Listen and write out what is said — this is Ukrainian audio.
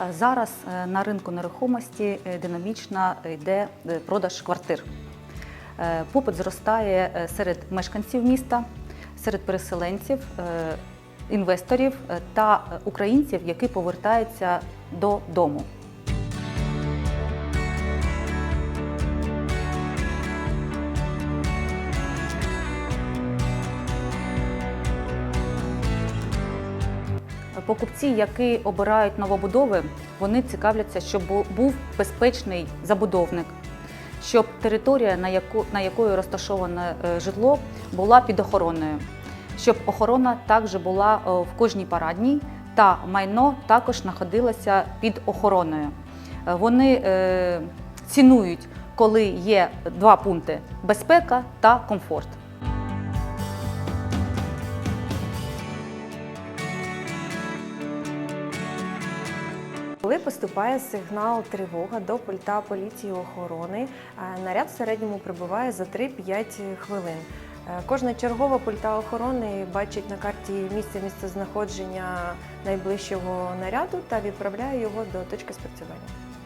Е, Зараз е, на ринку нерухомості е, динамічно йде продаж квартир. Попит зростає серед мешканців міста, серед переселенців, інвесторів та українців, які повертаються додому. Покупці, які обирають новобудови, вони цікавляться, щоб був безпечний забудовник, щоб територія, на, яку, на якої розташоване е, житло, була під охороною, щоб охорона також була е, в кожній парадній та майно також знаходилося під охороною. Е, Вони цінують, коли є два пункти безпека та комфорт. Коли поступає сигнал тривога до пульта поліції охорони, е, наряд в середньому прибуває за 3-5 хвилин. Е, Кожна чергова пульта охорони бачить на карті місце місцезнаходження найближчого наряду та відправляє його до точки спрацювання.